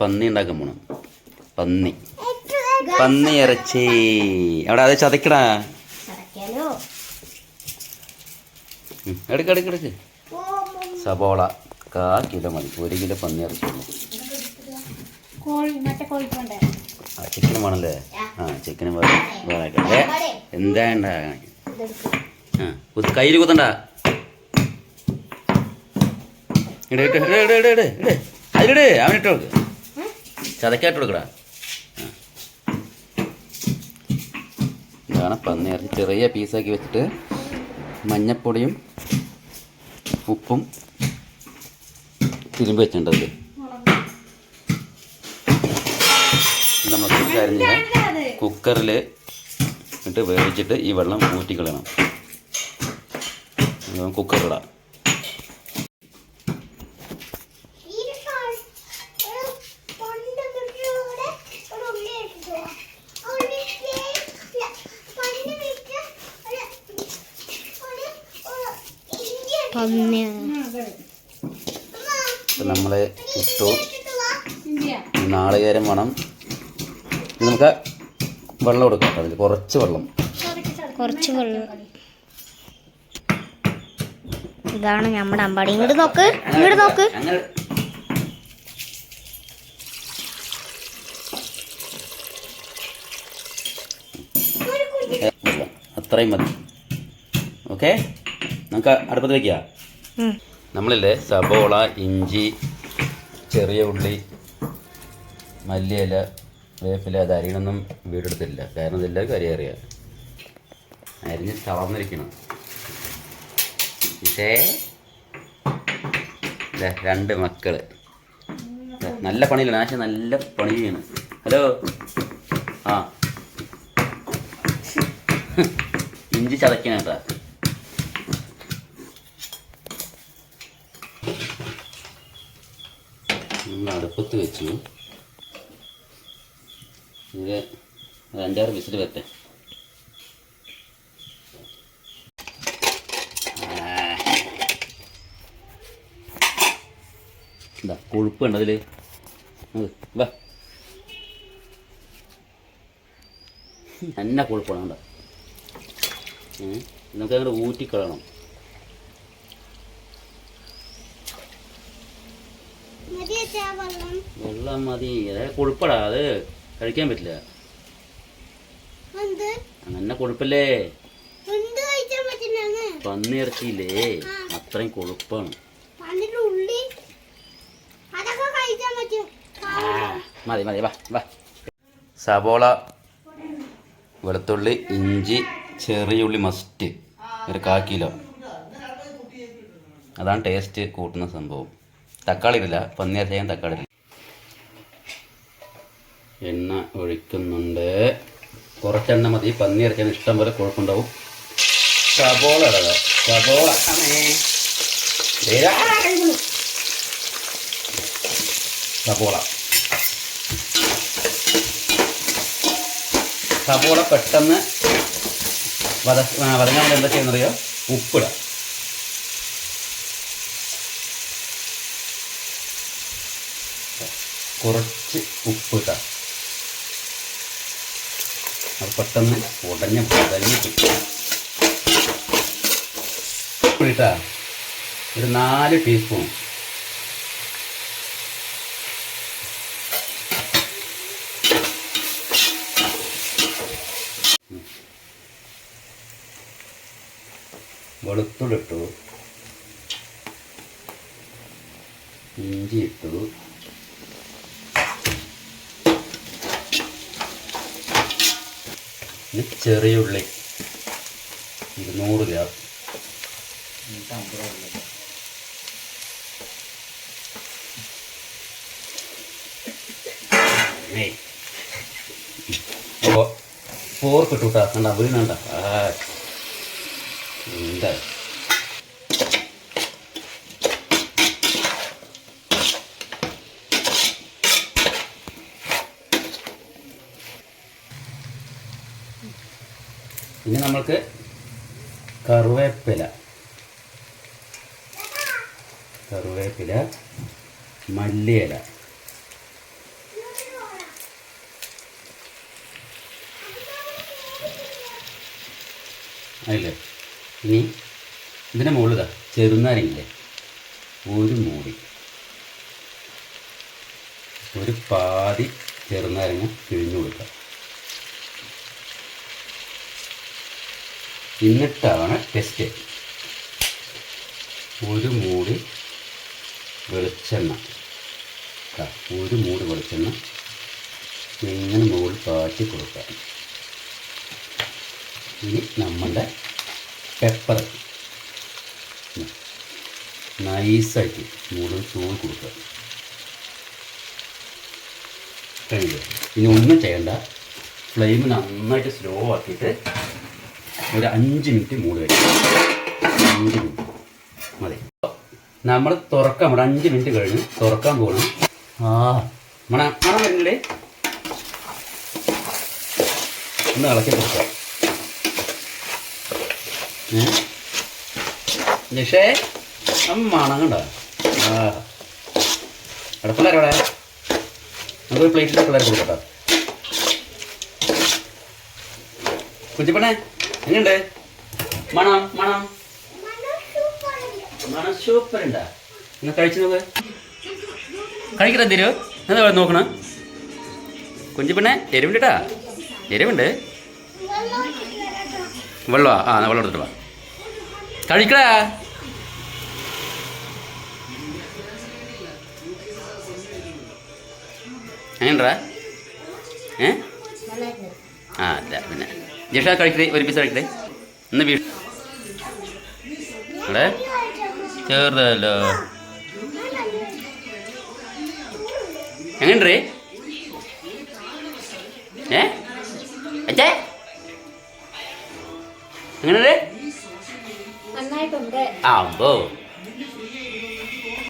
പന്നി ഉണ്ടാക്കാൻ പോണം. പന്നി. പന്നി ഇറച്ചി. അവിടെ അത് ചതക്കടാ എടുക്ക് എടുക്ക് എടുക്ക്. സബോള കാ കിലോ മതി. ഒരു കിലോ പന്നി ഇറച്ചി ഉള്ളൂ. കോഴി മറ്റേ ആ ചിക്കനും വേണല്ലേ? ആ. ചിക്കനും വേറെ എന്താ ഉണ്ടാകാൻ ആ കയ്യിൽ കുത്തണ്ട. ഇട ഇട ഇട ഇട ഇട് ഇട്. അതിലിട് അവനിട്ട് കൊടുക്ക് ചതക്കായിട്ട് കൊടുക്കടാ. ഇതാണ് പന്നി ചെറിയ പീസാക്കി വെച്ചിട്ട് മഞ്ഞപ്പൊടിയും ഉപ്പും തിരുമ്പി വെച്ചിട്ടുണ്ട് നമുക്ക് കുക്കറിൽ ഇട്ട് വേവിച്ചിട്ട് ഈ വെള്ളം ഊറ്റിക്കളയണം. കുക്കറിടാം നമ്മൾ ഇട്ടു. നാളികേരം വേണം. നമുക്ക് വെള്ളം കൊടുക്കാം അതിൽ കുറച്ച് വെള്ളം. കുറച്ച് വെള്ളം. ഇതാണ് നമ്മുടെ അമ്പാടി. ഇങ്ങോട്ട് നോക്ക്. ഇങ്ങോട്ട് നോക്ക്. അത്രയും മതി. ഓക്കെ? നമുക്ക് അടുപ്പത്ത് വയ്ക്കുക ഉം. നമ്മളില്ലേ സബോള ഇഞ്ചി ചെറിയ ഉള്ളി മല്ലിയില വേപ്പില അത് അരിയണമൊന്നും വീടെടുത്തില്ല കാരണം ഇതെല്ലാവർക്കും അരി അറിയാം അരിഞ്ഞ് തളർന്നിരിക്കണം ഇതേ. രണ്ട് മക്കൾ. നല്ല പണിയില്ല? നാശ നല്ല പണി ചെയ്യണം. ഹലോ? ആ. ഇഞ്ചി ചതക്കണം കേട്ടാ. നമ്മൾ അടുപ്പത്ത് വെച്ചു. ഇത് അഞ്ചാറ് വിസിൽ വരട്ടെ. എന്താ കൊഴുപ്പ് ഉണ്ട് അതിൽ വാ. നല്ല കൊഴുപ്പാണ് കണ്ടോ? നമുക്ക് അങ്ങോട്ട് ഊറ്റിക്കളയണം. വെള്ളം. മതി. അതായത് കൊഴുപ്പടാ അത് കഴിക്കാൻ പറ്റില്ല. അങ്ങനെ കൊഴുപ്പല്ലേ? പന്നി ഇറച്ചിയില്ലേ അത്രയും കൊഴുപ്പാണ്. മതി മതി വാ വാ. സബോള വെളുത്തുള്ളി ഇഞ്ചി ചെറിയ ഉള്ളി മസ്റ്റ്. ഒരു കാ കിലോ. അതാണ് ടേസ്റ്റ് കൂട്ടുന്ന സംഭവം. തക്കാളി ഇടില്ല പന്നി അധികം തക്കാളി എണ്ണ ഒഴിക്കുന്നുണ്ട്. കുറച്ചെണ്ണ മതി. പന്നി ഇറച്ചാൻ ഇഷ്ടം പോലെ കുഴപ്പമുണ്ടാവും സബോള ഇടുക സബോള. സബോള. പെട്ടെന്ന് വത വതങ്ങാൻ എന്താ ചെയ്യുന്നറിയോ? ഉപ്പിടുക കുറച്ച് ഉപ്പ് ഇട്ടാം അത് പെട്ടെന്ന് ഉടഞ്ഞ് പുതഞ്ഞ് കിട്ടും. ഉപ്പിട്ട ഒരു നാല് ടീസ്പൂൺ വെളുത്തുള്ളിട്ടു ഇഞ്ചി ഇട്ടു ഇനി ചെറിയ ഉള്ളി ഇരുന്നൂറ് ഗ്രാം. ഫോർക്ക് പോർക്ക് ഇട്ടുട്ടാ കണ്ട വീണണ്ട എന്താ? ഇനി നമ്മൾക്ക് കറുവേപ്പില. കറുവേപ്പില മല്ലിയില. അല്ലേ ഇനി ഇതിന്റെ മുകളിതാ ചെറുനാരില്ലേ ഒരു മൂടി. ഒരു പാതി ചെറുനാരങ്ങ പിഴിഞ്ഞു കൊടുക്കുക. എന്നിട്ടാണ് ടെസ്റ്റ് ഒരു മൂടി വെളിച്ചെണ്ണ. ഒരു മൂടി വെളിച്ചെണ്ണ ഇങ്ങനെ മുകളിൽ പാറ്റി കൊടുക്കുക. ഇനി നമ്മുടെ പെപ്പർ നൈസായിട്ട് മുകളിൽ തൂവി കൊടുക്കുക. കഴിഞ്ഞു. ഇനി ഒന്നും ചെയ്യണ്ട. ഫ്ലെയിം നന്നായിട്ട് സ്ലോ ആക്കിയിട്ട് ഒരു അഞ്ച് മിനിറ്റ് മൂടി വയ്ക്കും അഞ്ച് മിനിറ്റ്. മതി. നമ്മൾ തുറക്കാം. ഒരു അഞ്ച് മിനിറ്റ് കഴിഞ്ഞ്. തുറക്കാൻ പോകണം ആ. മണ മണം വരുന്നില്ലേ? ഒന്ന് ഇളക്കി കൊടുക്കാം. നിഷേ അമ്മ മണം കണ്ടോ? ആ. അവിടെ നമുക്കൊരു പ്ലേറ്റിൽ പിള്ളേർ കൊടുക്കട്ടോ കുഞ്ചിപ്പണേ എങ്ങനെയുണ്ട് മണം മണം. മണം സൂപ്പർ ഉണ്ടാ നിങ്ങൾ കഴിച്ചു നോക്ക്. കഴിക്കട്ടെ തരൂ എന്താ നോക്കണം? കുഞ്ചിപ്പണ്ണെ എരിവുണ്ടാ എരിവുണ്ട്. വെള്ളമാ. ആ വെള്ളം എടുത്തിട്ട് വാ. കഴിക്കടാ. എങ്ങനെടാ ഏ? ആ അല്ല പിന്നെ. ജിഷ കഴിക്കട്ടെ ഒരു പീസ് കഴിക്കട്ടെ. ഇന്ന് വീ അവിടെ ചേർന്നല്ലോ എങ്ങനെയുണ്ട് ഏ? അച്ഛേ? എങ്ങനെയുണ്ട് ആ അമ്പോ